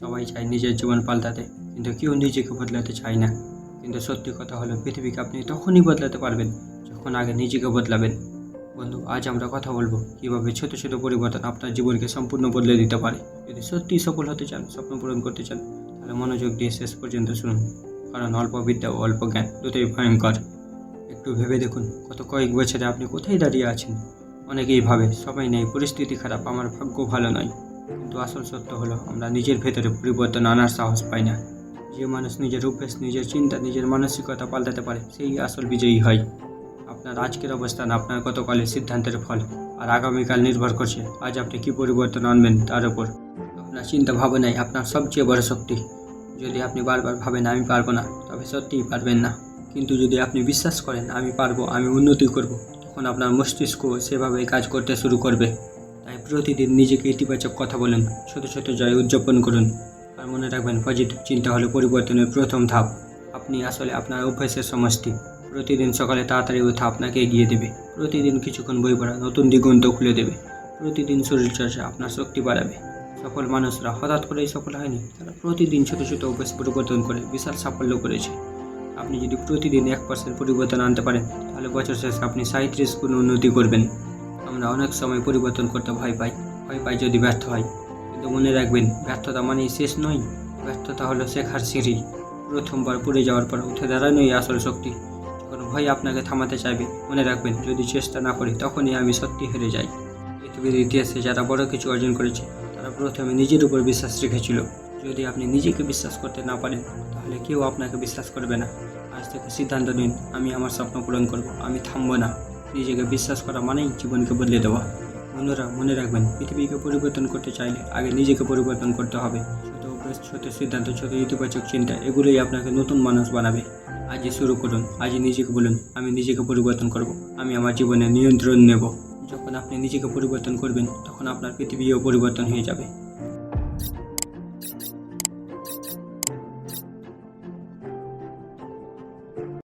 সবাই চায় নিজের জীবন পাল্টাতে, কিন্তু কেউ নিজেকে বদলাতে চায় না। কিন্তু সত্যি কথা হলো, পৃথিবীকে আপনি তখনই বদলাতে পারবেন, যখন আগে নিজেকে বদলাবেন। বন্ধু, আজ আমরা কথা বলব কীভাবে ছোট ছোট পরিবর্তন আপনার জীবনকে সম্পূর্ণ বদলে দিতে পারে। যদি সত্যিই সফল হতে চান, স্বপ্ন পূরণ করতে চান, তাহলে মনোযোগ দিয়ে শেষ পর্যন্ত শুনুন। কারণ অল্প বিদ্যা ও অল্প জ্ঞান দুটোই ভয়ঙ্কর। একটু ভেবে দেখুন, গত কয়েক বছরে আপনি কোথায় দাঁড়িয়ে আছেন? অনেকেই ভাবে, সবাই নেই, পরিস্থিতি খারাপ, আমার ভাগ্য ভালো নয়। কিন্তু আসল সত্য হলো, আমরা নিজের ভেতরে পরিবর্তন আনার সাহস পাই না। যে মানুষ নিজের অভ্যেস, নিজের চিন্তা, নিজের মানসিকতা পাল্টাতে পারে, সেই আসল বিজয়ী হয়। আপনার আজকের অবস্থান, আপনার গতকালের সিদ্ধান্তের ফল, আর আগামীকাল নির্ভর করছে, আজ আপনি কী পরিবর্তন আনবেন তার উপর। আপনার চিন্তা ভাবনাই আপনার সবচেয়ে বড় শক্তি। যদি আপনি বারবার ভাবেন, আমি পারব না, তবে সত্যিই পারবেন না। কিন্তু যদি আপনি বিশ্বাস করেন, আমি পারব, আমি উন্নতি করব, তখন আপনার মস্তিষ্ক সেভাবে কাজ করতে শুরু করবে। তাই প্রতিদিন নিজেকে ইতিবাচক কথা বলুন, ছোট ছোট জয় উদযাপন করুন। আর মনে রাখবেন পজিটিভ চিন্তা হলো পরিবর্তনের প্রথম ধাপ। আপনি আসলে আপনার অভ্যাসের সমষ্টি। প্রতিদিন সকালে তাড়াতাড়ি ওঠা আপনাকে এগিয়ে দেবে। প্রতিদিন কিছুক্ষণ বই পড়া নতুন দিগন্ত খুলে দেবে। প্রতিদিন শরীরচর্চা আপনার শক্তি বাড়াবে। সফল মানুষরা হঠাৎ করেই সফল হয়নি, তারা প্রতিদিন ছোট ছোট অভ্যাস পরিবর্তন করে বিশাল সাফল্য করেছে। আপনি যদি প্রতিদিন এক পার্সেন্ট পরিবর্তন আনতে পারেন, তাহলে বছর শেষে আপনি সাঁত্রিশ গুণ উন্নতি করবেন। আমরা অনেক সময় পরিবর্তন করতে ভয় পাই ভয় পাই যদি ব্যর্থ হয়। কিন্তু মনে রাখবেন, ব্যর্থতা মানেই শেষ নয়। ব্যর্থতা হলো শেখার সিঁড়ি। প্রথমবার পড়ে যাওয়ার পর উঠে দাঁড়ানোই আসল শক্তি। যখন ভয় আপনাকে থামাতে চাইবে। মনে রাখবেন, যদি চেষ্টা না করি, তখনই আমি সত্যি হেরে যাই। পৃথিবীর ইতিহাসে যারা বড় কিছু অর্জন করেছে, তারা প্রথমে নিজের উপর বিশ্বাস রেখেছিল। যদি আপনি নিজেকে বিশ্বাস করতে না পারেন, তাহলে কেউ আপনাকে বিশ্বাস করবে না। আজ থেকে সিদ্ধান্ত নিন, আমি আমার স্বপ্ন পূরণ করব, আমি থামবো না। নিজেকে বিশ্বাস করা মানেই জীবনকে বদলে দেওয়া। বন্ধুরা, মনে রাখবেন, পৃথিবীকে পরিবর্তন করতে চাইলে আগে নিজেকে পরিবর্তন করতে হবে। ছোট অভ্যাস, ছোট সিদ্ধান্ত, ছোট ইতিবাচক চিন্তা, এগুলোই আপনাকে নতুন মানুষ বানাবে। আজই শুরু করুন, আজই নিজেকে বলুন, আমি নিজেকে পরিবর্তন করব, আমি আমার জীবনে নিয়ন্ত্রণ নেব। যখন আপনি নিজেকে পরিবর্তন করবেন, তখন আপনার পৃথিবীও পরিবর্তন হয়ে যাবে।